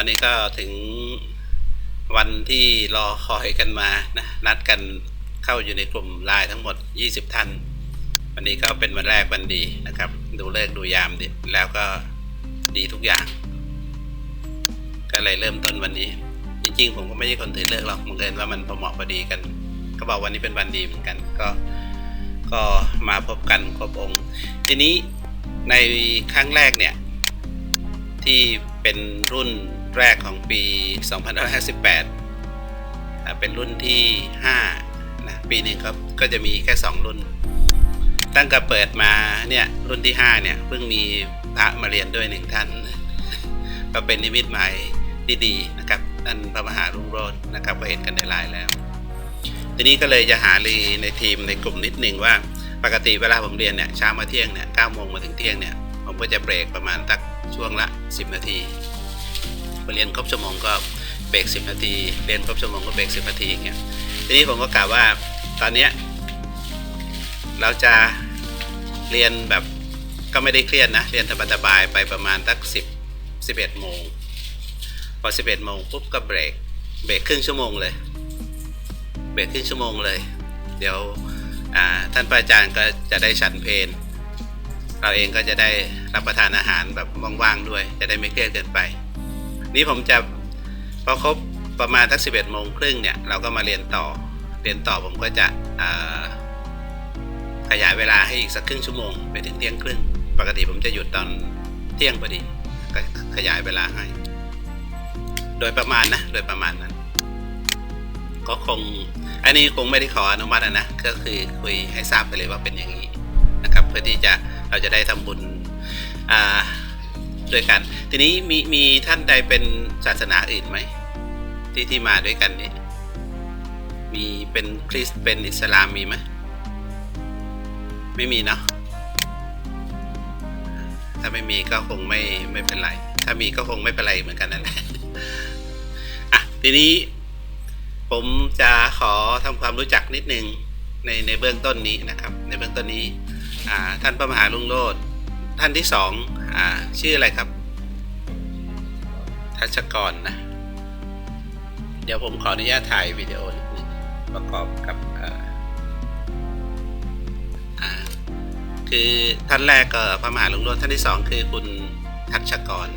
อนนี้ก็ถึงวันที่รอคอยกันมานะนัดกันเข้าอยู่ในกลุ่มไลน์ทั้งหมด 20 ท่าน วันนี้ก็เป็นวันแรกวันดีนะครับ ดูเลิกดูยามดิแล้วก็ดีทุกอย่าง ก็เลยเริ่มต้นวันนี้ จริงๆ ผมก็ไม่ใช่คนถือเลิกหรอกบังเอิญว่ามันพอเหมาะพอดีกัน ก็บอกวันนี้เป็นวันดีเหมือนกัน ก็ก็มาพบกันครบองค์ ทีนี้ในครั้งแรกเนี่ยที่เป็นรุ่น แรกของปี 2558อ่าเป็นรุ่นที่5นะปีหนึ่งครับก็จะมีแค่ 2 รุ่น ตั้งแต่เปิดมาเนี่ยรุ่นที่ 5 เนี่ย เพิ่งมีพระมาเรียนด้วยหนึ่งท่าน ก็เป็นนิมิตหมายที่ดีนะครับท่านพระมหารุ่งโรจน์นะครับก็เห็นกันในไลน์แล้ว ทีนี้ก็เลยจะหารีในทีมในกลุ่มนิดหนึ่งว่าปกติเวลาผมเรียนเนี่ยเช้ามาเที่ยงเนี่ยเก้าโมงมาถึงเที่ยงเนี่ยผมก็จะเบรกประมาณตักช่วงละ 10 นาที เรียนครบชั่วโมงก็เบรก10 นาที เรียนครบชั่วโมงก็เบรก10 นาทีอย่างเงี้ยทีนี้ผมก็กล่าวว่าตอนเนี้ยเราจะเรียนแบบก็ไม่ได้เครียดนะ เรียนสบายๆไปประมาณตัก10 11โมงพอ 11โมงปุ๊บก็เบรกเบรกครึ่งชั่วโมงเลยเบรกครึ่งชั่วโมงเลย เดี๋ยวท่านอาจารย์ก็จะได้ฉันเพลเราเองก็จะได้รับประทานอาหารแบบว่างๆด้วย จะได้ไม่เครียดเกินไป นี่ผมจะพอครบประมาณทักสิบเอ็ดโมงครึ่งเนี่ยเราก็มาเรียนต่อ เรียนต่อผมก็จะขยายเวลาให้อีกสักครึ่งชั่วโมงไปถึงเที่ยงครึ่ง ปกติผมจะหยุดตอนเที่ยงพอดีก็ขยายเวลาให้ โดยประมาณนะ โดยประมาณนั้น ก็คง อันนี้คงไม่ได้ขออนุมัตินะ ก็คือคุยให้ทราบไปเลยว่าเป็นอย่างนี้นะครับ เพื่อที่จะเราจะได้ทำบุญอ่า ด้วยกัน ทีนี้มีมีท่านใดเป็นศาสนาอื่นไหมที่ที่มาด้วยกันนี้มีเป็นคริสต์เป็นอิสลามมีไหมไม่มีเนาะถ้าไม่มีก็คงไม่ไม่เป็นไร ถ้ามีก็คงไม่เป็นไรเหมือนกันนั่นแหละอะทีนี้ผมจะขอทำความรู้จักนิดนึงในในเบื้องต้นนี้นะครับ ในเบื้องต้นนี้ อ่า ท่านพระมหาลุงโลดท่านที่สอง อ่า ชื่ออะไรครับ ทัชกรนะ เดี๋ยวผมขออนุญาตถ่ายวิดีโอนิดนึงประกอบกับอ่าคือท่านแรกก็พระมหาลุงโลดท่านที่สองคือคุณทัชกร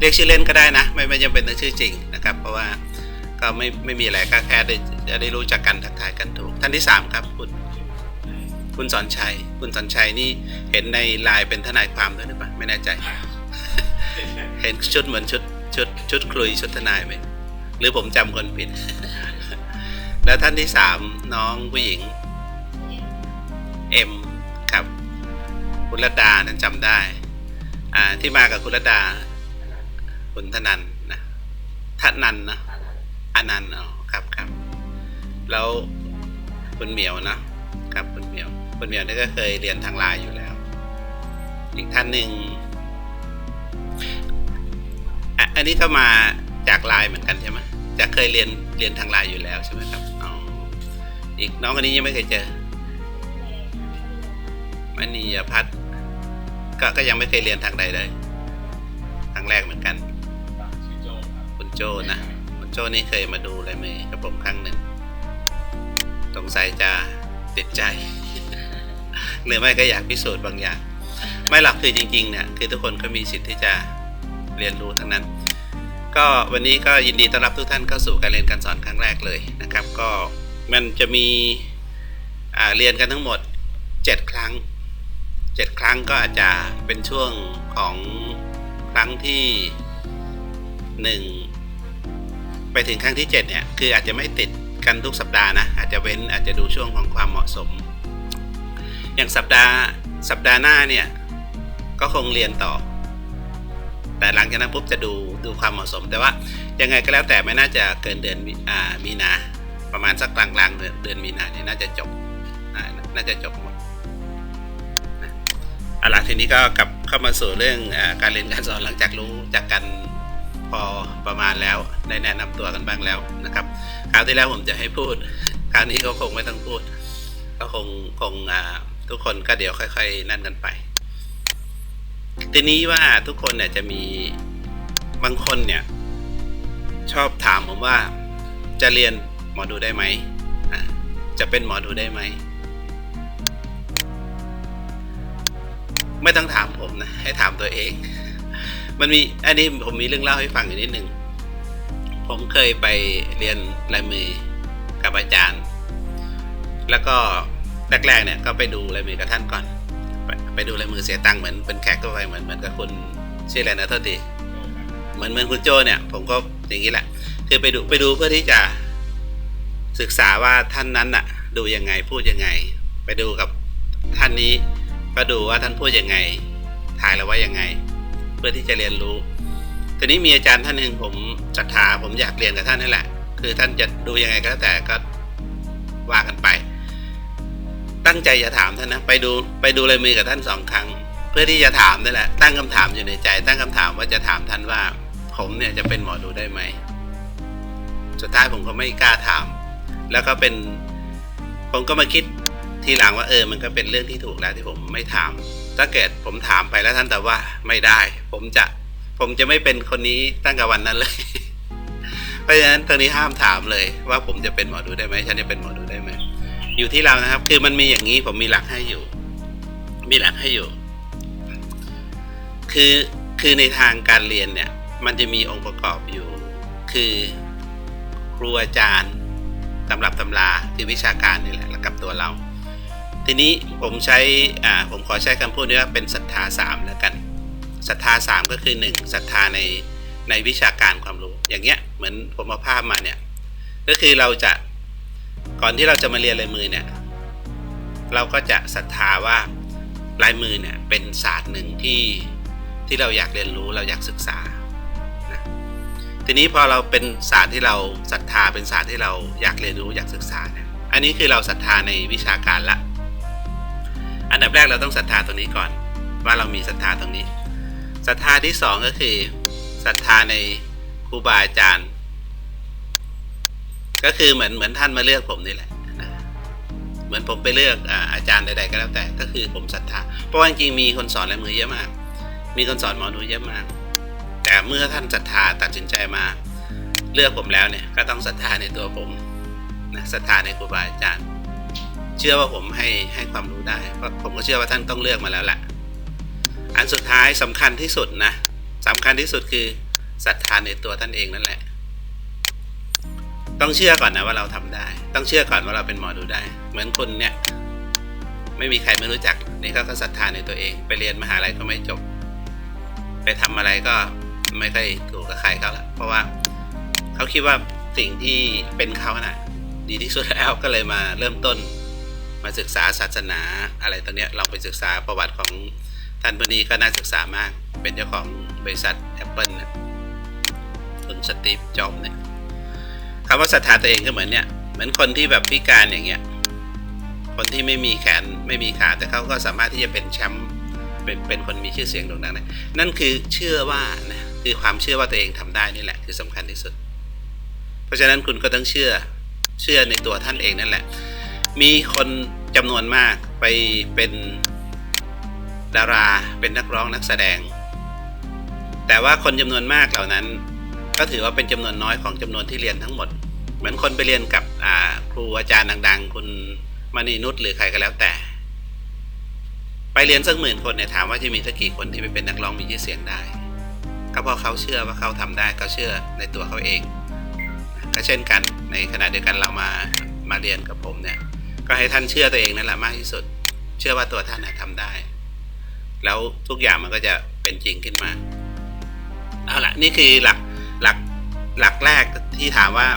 เรียกชื่อเล่นก็ได้นะ ไม่ไม่จำเป็นต้องชื่อจริงนะครับ เพราะว่าก็ไม่ไม่มีอะไรก็แค่ได้จะได้รู้จักกันทักทายกันถูกท่านที่สามครับคุณ คุณสอนชัย คุณสอนชัยนี่เห็นในไลน์เป็นทนายความด้วยหรือเปล่าไม่แน่ใจ เห็นชุดเหมือนชุดชุดชุดคลุยชุดทนายไหมหรือผมจำคนผิด แล้วท่านที่สามน้องผู้หญิงเอ็มครับ คุณรตดานั้นจำได้ อ่าที่มากับคุณรตดา คุณธนันนะทนันนะอนันต์อ๋อครับครับแล้วคุณเหมียวนะครับคุณเหมียว คุณเหมียวนี่ก็เคยเรียนทางไลน์อยู่แล้ว อีกท่านหนึ่งอันนี้ก็มาจากไลน์เหมือนกันใช่ไหมจะเคยเรียนเรียนทางไลน์อยู่แล้วใช่ไหมครับอ๋ออีกน้องคนนี้ยังไม่เคยเจอมณียพัฒน์ก็ก็ยังไม่เคยเรียนทางใดเลยครั้งแรกเหมือนกันคุณโจนะคุณโจนี่เคยมาดูอะไรไหมกับผมครั้งหนึ่งสงสัยจะติดใจ หรือไม่ก็อยากพิสูจน์บางอย่าง ไม่หลักคือจริงๆเนี่ยคือทุกคนก็มีสิทธิ์ที่จะเรียนรู้ทั้งนั้น ก็วันนี้ก็ยินดีต้อนรับทุกท่านเข้าสู่การเรียนการสอนครั้งแรกเลยนะครับ ก็มันจะมีเรียนกันทั้งหมด 7 ครั้ง 7 ครั้งก็อาจจะเป็นช่วงของครั้งที่หนึ่งไปถึงครั้งที่ 7 เนี่ย คืออาจจะไม่ติดกันทุกสัปดาห์นะ อาจจะเว้นอาจจะดูช่วงของความเหมาะสม อย่างสัปดาห์สัปดาห์หน้าเนี่ย ก็คงเรียนต่อ แต่หลังจากนั้นปุ๊บจะดูดูความเหมาะสม แต่ว่ายังไงก็แล้วแต่ไม่น่าจะเกินเดือนมิอ่ามีนาประมาณสักกลางกลางเดือนเดือนมีนาเนี่ยน่าจะจบน่าจะจบหมดนะเอาล่ะทีนี้ก็กลับเข้ามาสู่เรื่องอการเรียนการสอนหลังจากรู้จากกันพอประมาณแล้วได้แนะนำตัวกันบ้างแล้วนะครับคราวที่แล้วผมจะให้พูด คราวนี้ก็คงไม่ต้องพูด ก็คงคงอ่า ทุกคนก็เดี๋ยวค่อย ๆ นั่นกันไป ทีนี้ว่าทุกคนเนี่ยจะมีบางคนเนี่ย ชอบถามผมว่าจะเรียนหมอดูได้ไหมจะเป็นหมอดูได้ไหม ไม่ต้องถามผมนะ ให้ถามตัวเอง มันมีอันนี้ผมมีเรื่องเล่าให้ฟังอยู่นิดหนึ่งผมเคยไปเรียนลายมือกับอาจารย์ แล้วก็ แรกๆเนี่ยก็ไปดูลายมือกับท่านก่อน ไปไปดูลายมือเสียตังค์เหมือนเป็นแขกก็ไปเหมือนเหมือนกับคุณชื่ออะไรนะโทษทีเหมือนเหมือนคุณโจเนี่ย ผมก็อย่างนี้แหละ คือไปดูไปดูเพื่อที่จะศึกษาว่าท่านนั้นน่ะ ดูยังไงพูดยังไง ไปดูกับท่านนี้ก็ดูว่าท่านพูดยังไง ถ่ายแล้วว่ายังไง เพื่อที่จะเรียนรู้ทีนี้มีอาจารย์ท่านหนึ่งผมศรัทธาผมอยากเรียนกับท่านนั่นแหละ คือท่านจะดูยังไงก็แล้วแต่ก็ว่ากันไป ตั้งใจจะถามท่านนะ ไปดูไปดูลายมือกับท่านสองครั้ง เพื่อที่จะถามนั่นแหละ ตั้งคำถามอยู่ในใจ ตั้งคำถามว่าจะถามท่านว่า ผมเนี่ยจะเป็นหมอดูได้ไหมสุดท้ายผมก็ไม่กล้าถาม แล้วก็เป็น ผมก็มาคิดทีหลังว่าเออ มันก็เป็นเรื่องที่ถูกแล้วที่ผมไม่ถาม ถ้าเกิดผมถามไปแล้วท่านแต่ว่าไม่ได้ ผมจะผมจะไม่เป็นคนนี้ตั้งแต่วันนั้นเลย เพราะฉะนั้นตรงนี้ห้ามถามเลยว่าผมจะเป็นหมอดูได้ไหมฉันจะเป็นหมอดูได้ไหม อยู่ที่เรานะครับ คือมันมีอย่างนี้ผมมีหลักให้อยู่ มีหลักให้อยู่ คือคือในทางการเรียนเนี่ย มันจะมีองค์ประกอบอยู่ คือครูอาจารย์ตำรับตำราคือวิชาการนี่แหละแล้วกับตัวเรา ทีนี้ผมใช้อ่าผมขอใช้คำพูดนี้ว่าเป็นศรัทธาสามแล้วกันศรัทธาสามก็คือหนึ่งศรัทธาในในวิชาการความรู้ อย่างเงี้ยเหมือนผมเอาภาพมาเนี่ย ก็คือเราจะ ก่อนที่เราจะมาเรียนลายมือเนี่ย เราก็จะศรัทธาว่าลายมือเนี่ยเป็นศาสตร์หนึ่งที่ที่เราอยากเรียนรู้เราอยากศึกษานะทีนี้พอเราเป็นศาสตร์ที่เราศรัทธาเป็นศาสตร์ที่เราอยากเรียนรู้อยากศึกษาเนี่ยอันนี้คือเราศรัทธาในวิชาการละ อันดับแรกเราต้องศรัทธาตรงนี้ก่อน ว่าเรามีศรัทธาตรงนี้ศรัทธาที่สองก็คือศรัทธาในครูบาอาจารย์ ก็คือเหมือนเหมือนท่านมาเลือกผมนี่แหละนะเหมือนผมไปเลือกอาอาจารย์ใดๆก็แล้วแต่ ก็คือผมศรัทธาเพราะว่าจริงมีคนสอนลายมือเยอะมาก มีคนสอนหมอดูเยอะมาก แต่เมื่อท่านศรัทธาตัดสินใจมาเลือกผมแล้วเนี่ยก็ต้องศรัทธาในตัวผมนะศรัทธาในครูบาอาจารย์ เชื่อว่าผมให้ให้ความรู้ได้เพราะผมก็เชื่อว่าท่านต้องเลือกมาแล้วแหละอันสุดท้ายสำคัญที่สุดนะสำคัญที่สุดคือศรัทธาในตัวท่านเองนั่นแหละ ต้องเชื่อก่อนนะว่าเราทำได้ ต้องเชื่อก่อนว่าเราเป็นหมอดูได้ เหมือนคุณเนี่ย ไม่มีใครไม่รู้จัก นี่เขาก็ศรัทธาในตัวเอง ไปเรียนมหาลัยก็ไม่จบ ไปทำอะไรก็ไม่ค่อยถูกกับใครเขาละเพราะว่าเขาคิดว่าสิ่งที่เป็นเขาน่ะ ดีที่สุดแล้วก็เลยมาเริ่มต้น มาศึกษาศาสนาอะไรตอนเนี้ยเราไปศึกษาประวัติของท่านผู้นี้ก็น่าศึกษามาก เป็นเจ้าของบริษัท Apple เนี่ยคุณสตีฟ จ็อบส์เนี่ย คำว่าศรัทธาตัวเองก็เหมือนเนี่ยเหมือนคนที่แบบพิการอย่างเงี้ย คนที่ไม่มีแขนไม่มีขาแต่เขาก็สามารถที่จะเป็นแชมป์เป็นเป็นคนมีชื่อเสียงโด่งดังได้นั่นคือเชื่อว่านะคือความเชื่อว่าตัวเองทำได้นี่แหละ คือสำคัญที่สุด เพราะฉะนั้นคุณก็ต้องเชื่อเชื่อในตัวท่านเองนั่นแหละ มีคนจำนวนมากไปเป็นดาราเป็นนักร้องนักแสดง แต่ว่าคนจำนวนมากเหล่านั้น ก็ถือว่าเป็นจำนวนน้อยของจำนวนที่เรียนทั้งหมด เหมือนคนไปเรียนกับครูอาจารย์ดัง ๆ คุณมณีนุชหรือใครก็แล้วแต่ ไปเรียนสักหมื่นคนเนี่ยถามว่าจะมีสักกี่คนที่ไปเป็นนักร้องมีชื่อเสียงได้ ก็เพราะเขาเชื่อว่าเขาทำได้เขาเชื่อในตัวเขาเอง ก็เช่นกันในขณะเดียวกันเรามามาเรียนกับผมเนี่ย ก็ให้ท่านเชื่อตัวเองนั่นแหละมากที่สุด เชื่อว่าตัวท่านนะทำได้ แล้วทุกอย่างมันก็จะเป็นจริงขึ้นมาเอาละนี่คือหลัก หลักหลักแรกที่ถามว่า